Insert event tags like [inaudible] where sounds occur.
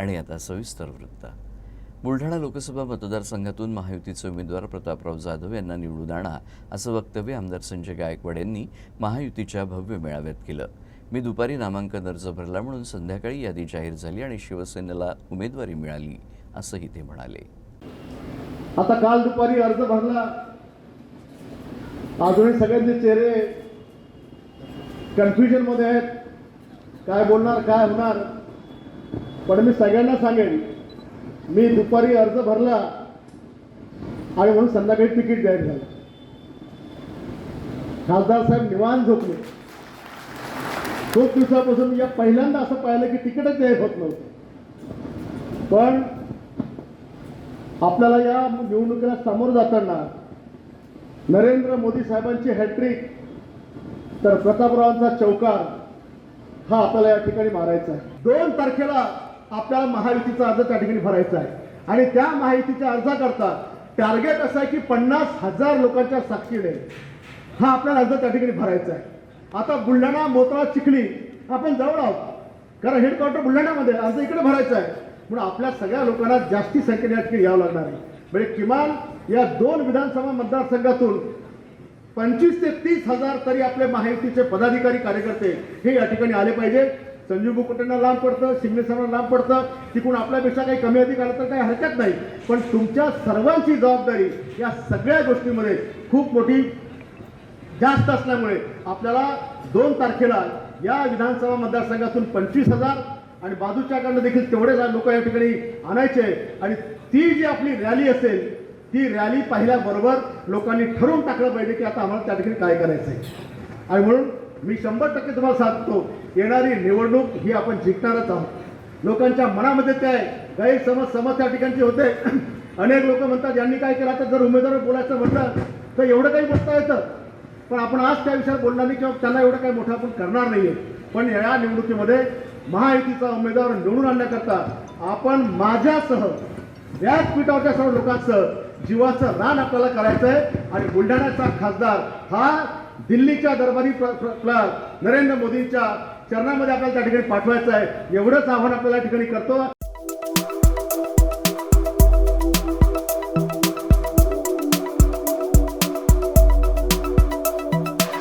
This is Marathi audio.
आणि आता सविस्तर वृत्त. बुलढाणा लोकसभा मतदारसंघातून महायुतीचे उमेदवार प्रतापराव जाधव यांना निवडून आणा असं वक्तव्य आमदार संजय गायकवाड यांनी महायुतीच्या भव्य मेळाव्यात केलं. मी दुपारी नामांकन अर्ज भरला म्हणून संध्याकाळी यादी जाहीर झाली आणि शिवसेनेला उमेदवारी मिळाली असंही ते म्हणाले. आता काल दुपारी अर्ज भरला. अजूनही सगळ्यांचे चेहरे कन्फ्युजनमध्ये आहेत. काय बोलणार काय होणार? पण मी सगळ्यांना सांगेन मी दुपारी अर्ज भरला आणि म्हणून संध्याकाळी तिकीट जाहीर झालं. खासदार साहेब निवांत झोपले. खूप दिवसापासून या पहिल्यांदा असं पाहिलं की तिकीटच जाहीर होत नव्हतं. पण आपल्याला या निवडणुकीला सामोरं जाताना नरेंद्र मोदी साहेबांची हॅट्रिक तर प्रतापरावांचा चौकार हा आपल्याला या ठिकाणी मारायचा आहे. दोन तारखेला आपल्याला महायुतीचा अर्ज त्या ठिकाणी भरायचा आहे. आणि त्या माहितीच्या अर्जाकरता टार्गेट असं आहे की पन्नास हजार लोकांच्या साक्षीने हा आपल्याला अर्ज त्या ठिकाणी भरायचा आहे. आता बुलढाणा मोताळा चिखली आपण जवळ आहोत. कारण हेडक्वार्टर बुलढाण्यामध्ये अर्ज इकडे भरायचा आहे. म्हणून आपल्या सगळ्या लोकांना जास्ती संख्येने या ठिकाणी यावं लागणार आहे. म्हणजे किमान या दोन विधानसभा मतदारसंघातून पंचवीस ते तीस हजार तरी आपले महायुतीचे पदाधिकारी कार्यकर्ते हे या ठिकाणी आले पाहिजे. संजीव मुकुटेंना लांब पडतं शिंदे लांब पडतं. तिकडून आपल्यापेक्षा काही कमी अधिक आलं तर काही हरकत नाही. पण तुमच्या सर्वांची जबाबदारी या सगळ्या गोष्टीमध्ये खूप मोठी जास्त असल्यामुळे आपल्याला दोन तारखेला या विधानसभा मतदारसंघातून पंचवीस हजार आणि बाजूच्याकडनं देखील तेवढेच लोक या ठिकाणी आणायचे. आणि ती जी आपली रॅली असेल ती रॅली पाहिल्याबरोबर लोकांनी ठरवून टाकलं पाहिजे की आता आम्हाला त्या ठिकाणी काय करायचं आहे आणि म्हणून मी शंभर टक्के तुम्हाला सांगतो येणारी निवडणूक ही आपण जिंकणारच आहोत. लोकांच्या मनामध्ये ते आहे गैरसमज समज त्या ठिकाणचे होते. [clears throat] अनेक लोक म्हणतात यांनी काय केलं? तर जर उमेदवार बोलायचं म्हटलं तर एवढं काही बोलता येतं. पण आपण आज त्या विषयावर बोलणार नाही किंवा त्यांना एवढं काही मोठं आपण करणार नाहीये. पण या निवडणुकीमध्ये महायुतीचा उमेदवार निवडून आणण्याकरता आपण माझ्यासह व्यासपीठावरच्या सर्व लोकांचं जीवाचं रान आपल्याला करायचं आहे आणि बुलढाण्याचा खासदार हा दिल्लीच्या दरबारी नरेंद्र मोदींच्या चरणामध्ये आपल्याला त्या ठिकाणी पाठवायचं आहे. एवढंच आव्हान आपल्याला या ठिकाणी करतो.